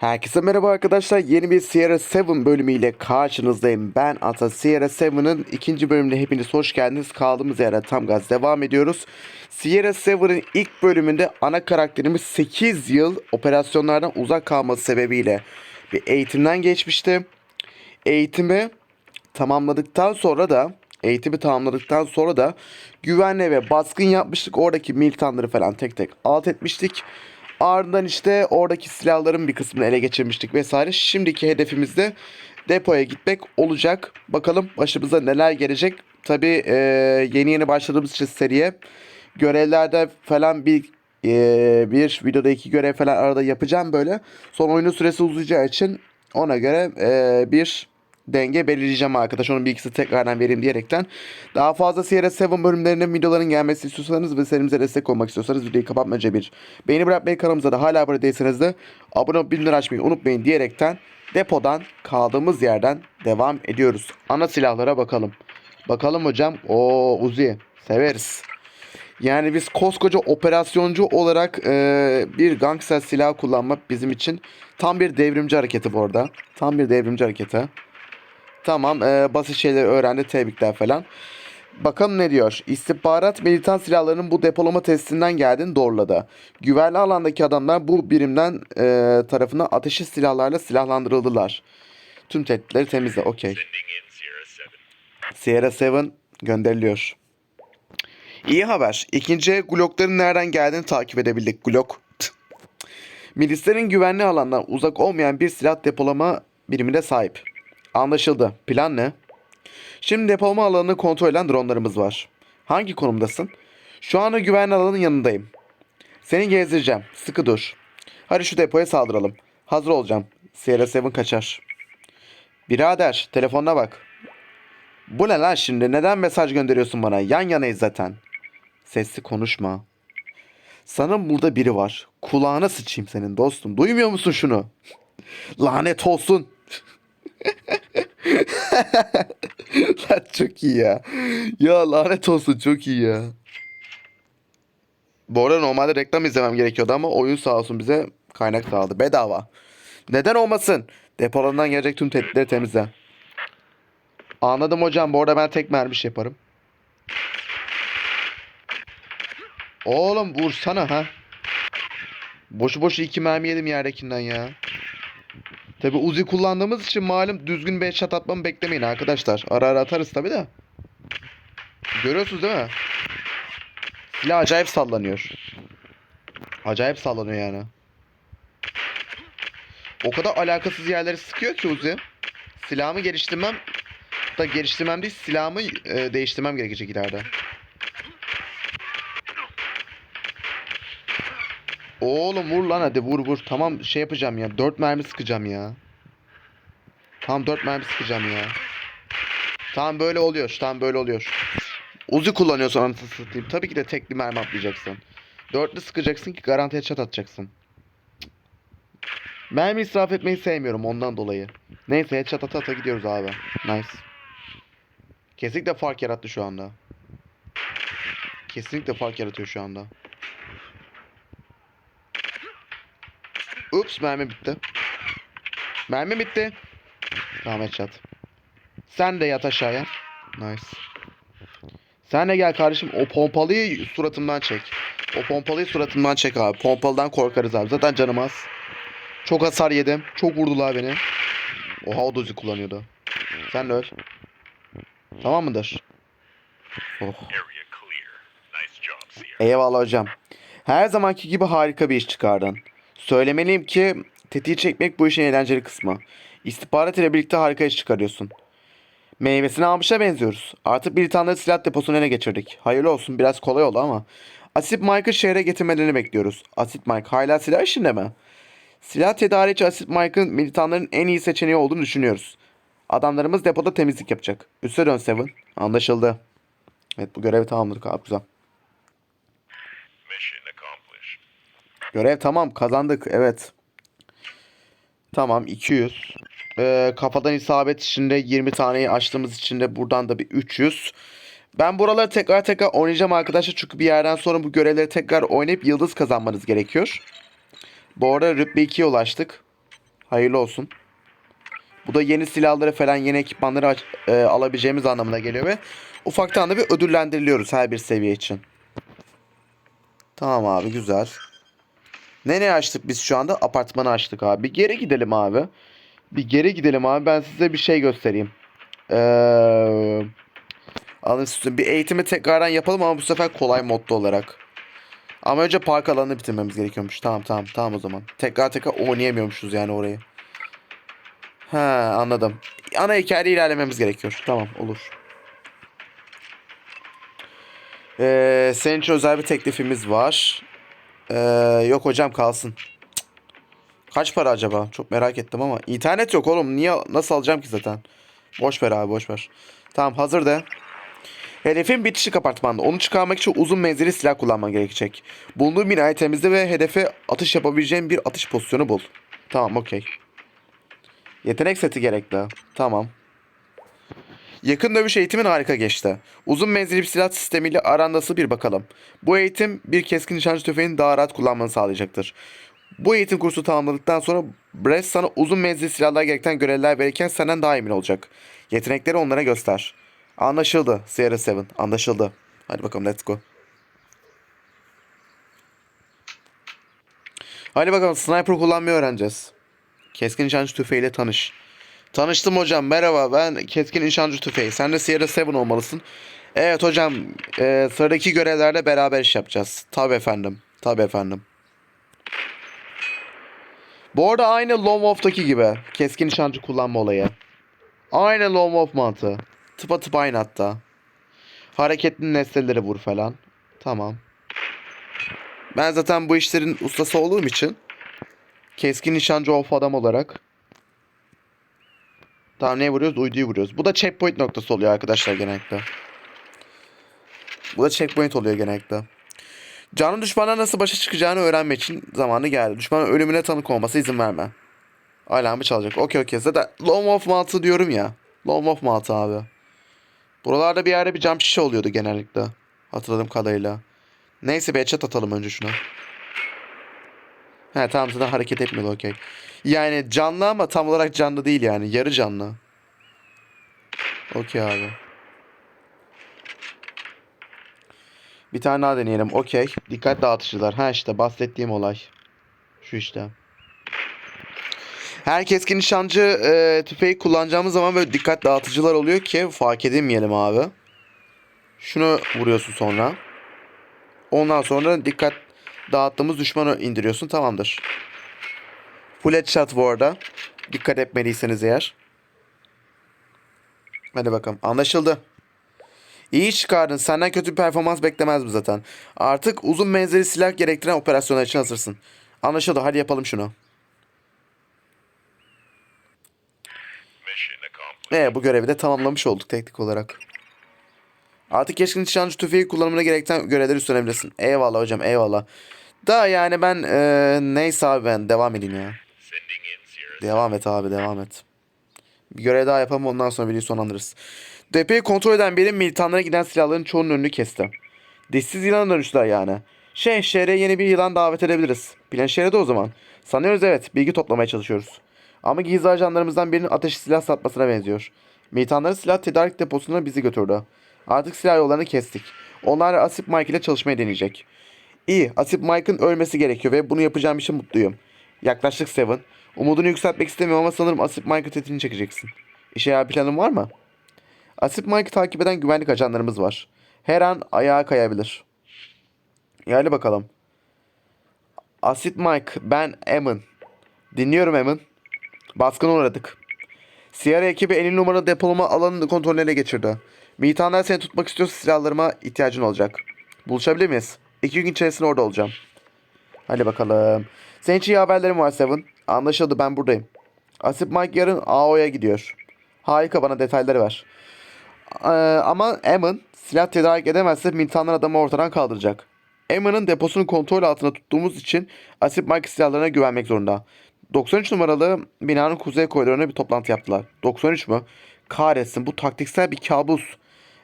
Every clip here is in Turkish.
Herkese merhaba arkadaşlar. Yeni bir Sierra 7 bölümüyle karşınızdayım. Ben Ata Sierra 7'ın ikinci bölümüne hepiniz hoş geldiniz. Kaldığımız yere tam gaz devam ediyoruz. Sierra 7'ın ilk bölümünde ana karakterimiz 8 yıl operasyonlardan uzak kalması sebebiyle bir eğitimden geçmişti. Eğitimi tamamladıktan sonra da eğitimi tamamladıktan sonra da güvenle ve baskın yapmıştık. Oradaki militanları falan tek tek alt etmiştik. Ardından işte oradaki silahların bir kısmını ele geçirmiştik vesaire. Şimdiki hedefimiz de depoya gitmek olacak. Bakalım başımıza neler gelecek. Tabii e, yeni yeni başladığımız için seriye görevlerde falan bir e, bir videoda iki görev falan arada yapacağım böyle. Son oyunun süresi uzayacağı için ona göre e, bir denge belirleyeceğim arkadaş. Onun bilgisi tekrardan vereyim diyerekten. Daha fazla Sierra 7 bölümlerinin videoların gelmesi istiyorsanız ve serimize destek olmak istiyorsanız videoyu kapatmaca bir beğeni bırakmayı kanalımıza da hala abone değilseniz de abone olup bildirim açmayı unutmayın diyerekten depodan kaldığımız yerden devam ediyoruz. Ana silahlara bakalım. Bakalım hocam. O Uzi. Severiz. Yani biz koskoca operasyoncu olarak e, bir gangster silah kullanmak bizim için tam bir devrimci hareketi bu arada. Tam bir devrimci hareketi. Tamam e, basit şeyleri öğrendi tebrikler falan. Bakalım ne diyor. İstihbarat militan silahlarının bu depolama testinden geldiğini doğruladı. Güvenli alandaki adamlar bu birimden e, tarafından ateşli silahlarla silahlandırıldılar. Tüm tehditleri temizle. Okey. Sierra 7 gönderiliyor. İyi haber. İkinci Glock'ların nereden geldiğini takip edebildik. Glock. Milislerin güvenli alandan uzak olmayan bir silah depolama birimine sahip. Anlaşıldı. Plan ne? Şimdi depolama alanını kontrol eden dronlarımız var. Hangi konumdasın? Şu anda güvenli alanın yanındayım. Seni gezdireceğim. Sıkı dur. Hadi şu depoya saldıralım. Hazır olacağım. Sierra 7 kaçar. Birader telefonuna bak. Bu ne lan şimdi? Neden mesaj gönderiyorsun bana? Yan yanayız zaten. Sesli konuşma. Sanırım burada biri var. Kulağına sıçayım senin dostum. Duymuyor musun şunu? Lanet olsun. Lan çok iyi ya. Ya lanet olsun çok iyi ya. Bu arada normalde reklam izlemem gerekiyordu ama oyun sağ olsun bize kaynak sağladı. Bedava. Neden olmasın? Depolarından gelecek tüm tehditleri temizle. Anladım hocam. Bu arada ben tek mermiş yaparım. Oğlum vursana ha. Boşu boşu iki mermi yedim yerdekinden ya. Tabi Uzi kullandığımız için malum düzgün bir headshot atmamı beklemeyin arkadaşlar. Ara ara atarız tabi de. Görüyorsunuz değil mi? Silah acayip sallanıyor. Acayip sallanıyor yani. O kadar alakasız yerleri sıkıyor ki Uzi. Silahımı geliştirmem da geliştirmem değil silahımı e, değiştirmem gerekecek ileride. Oğlum vur lan hadi vur vur. Tamam şey yapacağım ya. 4 mermi sıkacağım ya. Tamam 4 mermi sıkacağım ya. Tamam böyle oluyor. Tamam böyle oluyor. Uzi kullanıyorsun anasını satayım. Tabii ki de tekli mermi atlayacaksın. Dörtlü sıkacaksın ki garanti headshot atacaksın. Mermi israf etmeyi sevmiyorum ondan dolayı. Neyse headshot ata ata gidiyoruz abi. Nice. Kesinlikle fark yarattı şu anda. Kesinlikle fark yaratıyor şu anda. Ups mermi bitti. Mermi bitti. Tamam headshot. Sen de yat aşağıya. Nice. Sen de gel kardeşim. O pompalıyı suratımdan çek. O pompalıyı suratımdan çek abi. Pompalıdan korkarız abi. Zaten canım az. Çok hasar yedim. Çok vurdular beni. Oha o dozi kullanıyordu. Sen de öl. Tamam mıdır? Oh. Eyvallah hocam. Her zamanki gibi harika bir iş çıkardın. Söylemeliyim ki tetiği çekmek bu işin eğlenceli kısmı. İstihbarat ile birlikte harika iş çıkarıyorsun. Meyvesini almışa benziyoruz. Artık militanları silah deposuna ele geçirdik. Hayırlı olsun biraz kolay oldu ama. Asit Mike'ı şehre getirmelerini bekliyoruz. Asit Mike hala silah işinde mi? Silah tedarici Asit Mike'ın militanların en iyi seçeneği olduğunu düşünüyoruz. Adamlarımız depoda temizlik yapacak. Üste dön Seven. Anlaşıldı. Evet bu görevi tamamladık abi güzel. Mission. Görev tamam kazandık evet. Tamam 200. Ee, kafadan isabet içinde 20 taneyi açtığımız için de buradan da bir 300. Ben buraları tekrar tekrar oynayacağım arkadaşlar. Çünkü bir yerden sonra bu görevleri tekrar oynayıp yıldız kazanmanız gerekiyor. Bu arada rütbe 2'ye ulaştık. Hayırlı olsun. Bu da yeni silahları falan yeni ekipmanları e, alabileceğimiz anlamına geliyor ve ufaktan da bir ödüllendiriliyoruz her bir seviye için. Tamam abi güzel. Nereye açtık biz şu anda? Apartmanı açtık abi. Geri gidelim abi. Bir geri gidelim abi. Ben size bir şey göstereyim. Ee, alın size bir eğitimi tekrardan yapalım ama bu sefer kolay modda olarak. Ama önce park alanını bitirmemiz gerekiyormuş. Tamam tamam tamam o zaman. Tekrar tekrar oynayamıyormuşuz yani orayı. Ha anladım. Ana hikayede ilerlememiz gerekiyor. Tamam olur. Ee, senin için özel bir teklifimiz var. Ee, yok hocam kalsın. Kaç para acaba? Çok merak ettim ama. internet yok oğlum. Niye nasıl alacağım ki zaten? Boş ver abi boş ver. Tamam hazır de. Hedefin bitişik apartmanda. Onu çıkarmak için uzun menzilli silah kullanman gerekecek. Bulunduğun binayı temizle ve hedefe atış yapabileceğin bir atış pozisyonu bul. Tamam okey. Yetenek seti gerekli. Tamam. Yakın dövüş eğitimin harika geçti. Uzun menzilli bir silah sistemiyle aran nasıl bir bakalım. Bu eğitim bir keskin nişancı tüfeğini daha rahat kullanmanı sağlayacaktır. Bu eğitim kursu tamamladıktan sonra Brest sana uzun menzilli silahlar gerektiren görevler verirken senden daha emin olacak. Yetenekleri onlara göster. Anlaşıldı Sierra 7. Anlaşıldı. Hadi bakalım let's go. Hadi bakalım sniper kullanmayı öğreneceğiz. Keskin nişancı tüfeğiyle tanış. Tanıştım hocam merhaba ben keskin nişancı tüfeği. Sen de Sierra 7 olmalısın. Evet hocam e, sıradaki görevlerde beraber iş yapacağız. Tabi efendim. Tabi efendim. Bu arada aynı Lone Wolf'taki gibi. Keskin nişancı kullanma olayı. Aynı Lone Wolf mantığı. Tıpa tıpa aynı hatta. Hareketli nesneleri vur falan. Tamam. Ben zaten bu işlerin ustası olduğum için keskin nişancı of adam olarak Tamam neye vuruyoruz? Uyduyu vuruyoruz. Bu da checkpoint noktası oluyor arkadaşlar genellikle. Bu da checkpoint oluyor genellikle. Canlı düşmanla nasıl başa çıkacağını öğrenmek için zamanı geldi. Düşmanın ölümüne tanık olması izin verme. Alarmı çalacak. Okey okey. Zaten Lone Wolf mantığı diyorum ya. Lone Wolf mantığı abi. Buralarda bir yerde bir cam şişe oluyordu genellikle. Hatırladığım kadarıyla. Neyse bir headshot atalım önce şuna. He tamam zaten hareket etmiyor okey. Yani canlı ama tam olarak canlı değil yani. Yarı canlı. Okey abi. Bir tane daha deneyelim. Okey. Dikkat dağıtıcılar. Ha işte bahsettiğim olay. Şu işte. Her keskin nişancı e, tüfeği kullanacağımız zaman böyle dikkat dağıtıcılar oluyor ki fark edilmeyelim abi. Şunu vuruyorsun sonra. Ondan sonra dikkat dağıttığımız düşmanı indiriyorsun. Tamamdır. Full headshot bu arada. Dikkat etmediyseniz eğer. Hadi bakalım. Anlaşıldı. İyi çıkardın. Senden kötü bir performans beklemezdim zaten. Artık uzun menzilli silah gerektiren operasyonlar için hazırsın. Anlaşıldı. Hadi yapalım şunu. Evet bu görevi de tamamlamış olduk teknik olarak. Artık keskin nişancı tüfeği kullanımına gerektiren görevleri üstlenebilirsin. Eyvallah hocam eyvallah. Da yani ben eee, neyse abi ben devam edeyim ya. Devam et abi devam et. Bir görev daha yapalım ondan sonra videoyu sonlandırırız. DP'yi kontrol eden birim militanlara giden silahların çoğunun önünü kesti. Dişsiz yılana dönüştüler yani. Şey şehre yeni bir yılan davet edebiliriz. Plan şehre o zaman. Sanıyoruz evet bilgi toplamaya çalışıyoruz. Ama gizli ajanlarımızdan birinin ateşli silah satmasına benziyor. Militanların silah tedarik deposuna bizi götürdü. Artık silah yollarını kestik. Onlar Asip Mike ile çalışmayı deneyecek. İyi, Asip Mike'ın ölmesi gerekiyor ve bunu yapacağım için mutluyum. Yaklaştık Seven. Umudunu yükseltmek istemiyorum ama sanırım Asip Mike'ın tetiğini çekeceksin. İşe yarar planın var mı? Asip Mike'ı takip eden güvenlik ajanlarımız var. Her an ayağa kayabilir. Yani bakalım. Asit Mike, ben Emin. Dinliyorum Emin. Baskına uğradık. Sierra ekibi enil numaralı depolama alanını kontrolüne geçirdi. Militanlar seni tutmak istiyorsa silahlarıma ihtiyacın olacak. Buluşabilir miyiz? İki gün içerisinde orada olacağım. Hadi bakalım. Senin için iyi haberlerim var Seven. Anlaşıldı ben buradayım. Asip Mike yarın AO'ya gidiyor. Harika bana detayları ver. Ee, ama Eamon silah tedarik edemezse militanlar adamı ortadan kaldıracak. Eamon'ın deposunu kontrol altında tuttuğumuz için Asip Mike silahlarına güvenmek zorunda. 93 numaralı binanın kuzey koridoruna bir toplantı yaptılar. 93 mü? Kahretsin bu taktiksel bir kabus.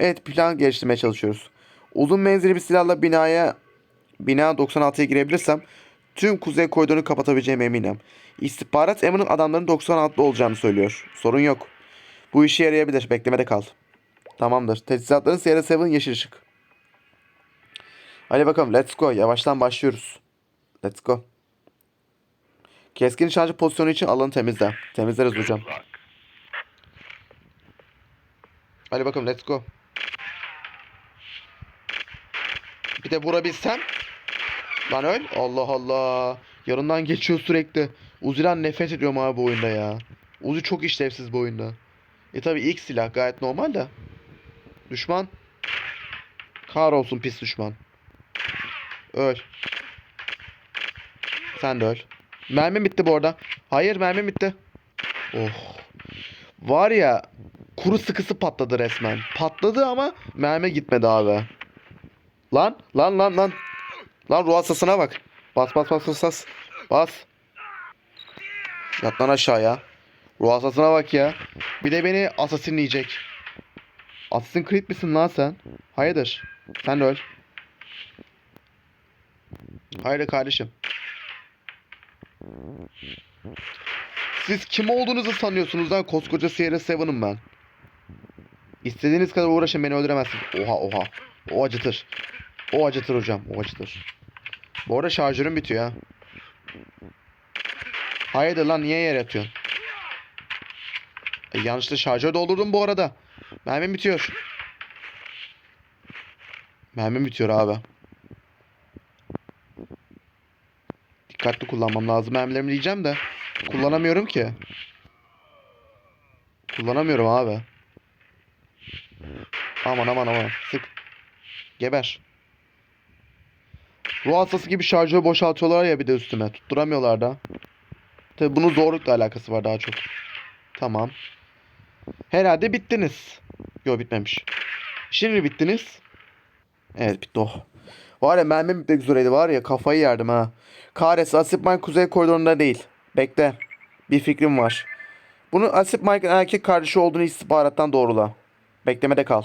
Evet plan geliştirmeye çalışıyoruz. Uzun menzilli bir silahla binaya bina 96'ya girebilirsem tüm kuzey koridorunu kapatabileceğime eminim. İstihbarat Emin'in adamların 96'lı olacağını söylüyor. Sorun yok. Bu işe yarayabilir. Beklemede kal. Tamamdır. Teçhizatların Sierra 7 yeşil ışık. Hadi bakalım let's go. Yavaştan başlıyoruz. Let's go. Keskin nişancı pozisyonu için alanı temizle. Temizleriz hocam. Hadi bakalım let's go. Bir de vurabilsem. Lan öl. Allah Allah. Yanından geçiyor sürekli. Uzi'den nefret ediyorum abi bu oyunda ya. Uzi çok işlevsiz bu oyunda. E tabi ilk silah gayet normal de. Düşman. Kahrolsun pis düşman. Öl. Sen de öl. Mermi bitti bu arada. Hayır mermi bitti. Oh. Var ya kuru sıkısı patladı resmen. Patladı ama mermi gitmedi abi. Lan lan lan lan. Lan ruh hastasına bak. Bas bas bas bas bas. Bas. Yat lan aşağıya. Ruh hastasına bak ya. Bir de beni asasinleyecek. Assassin Creed misin lan sen? Hayırdır? Sen de öl. Hayır kardeşim. Siz kim olduğunuzu sanıyorsunuz lan? Koskoca Sierra 7'ım ben. İstediğiniz kadar uğraşın beni öldüremezsiniz. Oha oha. O acıtır. O acıtır hocam. O acıtır. Bu arada şarjörüm bitiyor ha. Hayırdır lan niye yere yatıyorsun? E, yanlışlıkla şarjör doldurdum bu arada. Mermim bitiyor. Mermim bitiyor abi. Dikkatli kullanmam lazım mermilerimi diyeceğim de. Kullanamıyorum ki. Kullanamıyorum abi. Aman aman aman. Sık. Geber. Ruh hastası gibi şarjörü boşaltıyorlar ya bir de üstüme. Tutturamıyorlar da. Tabi bunun zorlukla alakası var daha çok. Tamam. Herhalde bittiniz. Yok bitmemiş. Şimdi bittiniz. Evet bitti oh. Var ya mermim bitmek üzereydi var ya kafayı yerdim ha. Kahretsin Asip Mike kuzey koridorunda değil. Bekle. Bir fikrim var. Bunun Asip Mike'ın erkek kardeşi olduğunu istihbarattan doğrula. Beklemede kal.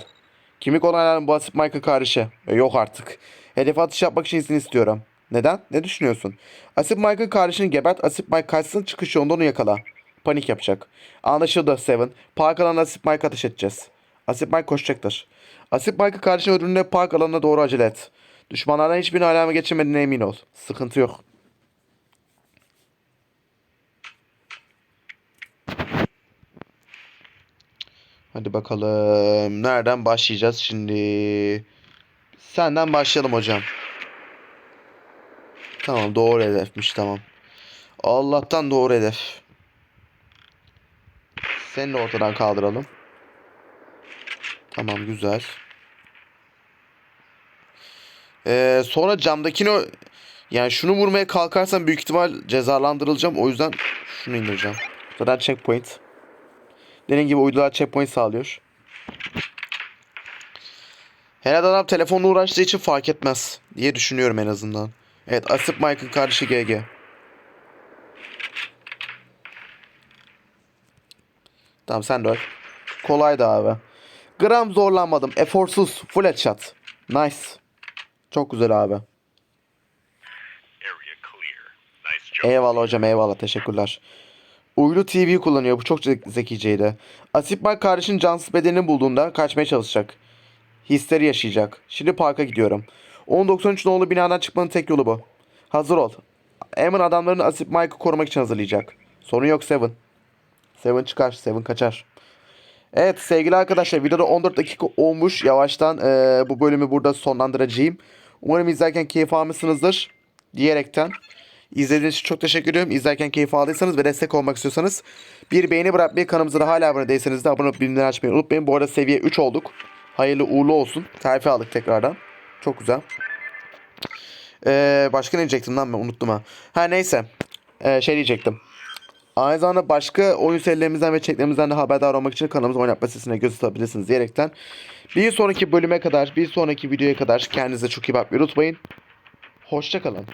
Kimlik olayların bu Asip Mike'ın kardeşi. E, yok artık. Hedef atış yapmak için izin istiyorum. Neden? Ne düşünüyorsun? Asip Mike'ın kardeşini gebert, Asip Mike kaçsın çıkış yolunda onu yakala. Panik yapacak. Anlaşıldı Seven. Park alanına Asip Mike ateş edeceğiz. Asip Mike koşacaktır. Asip Mike'ın kardeşini öldürdüğünde park alanına doğru acele et. Düşmanlardan hiçbirini aleme geçirmediğine emin ol. Sıkıntı yok. Hadi bakalım. Nereden başlayacağız şimdi? Senden başlayalım hocam. Tamam doğru hedefmiş tamam. Allah'tan doğru hedef. Seni de ortadan kaldıralım. Tamam güzel. Ee, sonra camdakini yani şunu vurmaya kalkarsam büyük ihtimal cezalandırılacağım. O yüzden şunu indireceğim. Zaten checkpoint. Dediğim gibi uydular checkpoint sağlıyor. Herhalde adam telefonla uğraştığı için fark etmez diye düşünüyorum en azından. Evet Asip Mike'ın kardeşi GG. Tamam sen de öl. Kolaydı abi. Gram zorlanmadım. Eforsuz. Full headshot. Nice. Çok güzel abi. Eyvallah hocam eyvallah teşekkürler. Uylu TV kullanıyor bu çok ze- zekiceydi. Asip Mike kardeşin cansız bedenini bulduğunda kaçmaya çalışacak. Histeri yaşayacak. Şimdi parka gidiyorum. 1093 nolu binadan çıkmanın tek yolu bu. Hazır ol. Emin adamlarını Asip Mike'ı korumak için hazırlayacak. Sorun yok Seven. Seven çıkar. Seven kaçar. Evet sevgili arkadaşlar videoda 14 dakika olmuş. Yavaştan eee, bu bölümü burada sonlandıracağım. Umarım izlerken keyif almışsınızdır. Diyerekten. İzlediğiniz için çok teşekkür ediyorum. İzlerken keyif aldıysanız ve destek olmak istiyorsanız bir beğeni bırakmayı kanalımıza da hala abone değilseniz de abone olup bildirimleri açmayı unutmayın. Bu arada seviye 3 olduk. Hayırlı uğurlu olsun. Terfi aldık tekrardan. Çok güzel. Ee, başka ne diyecektim lan ben unuttum ha. Ha neyse. Ee, şey diyecektim. Aynı zamanda başka oyun serilerimizden ve çeklerimizden de haberdar olmak için kanalımıza oynatma sesine göz atabilirsiniz diyerekten. Bir sonraki bölüme kadar, bir sonraki videoya kadar kendinize çok iyi bakmayı unutmayın. Hoşçakalın.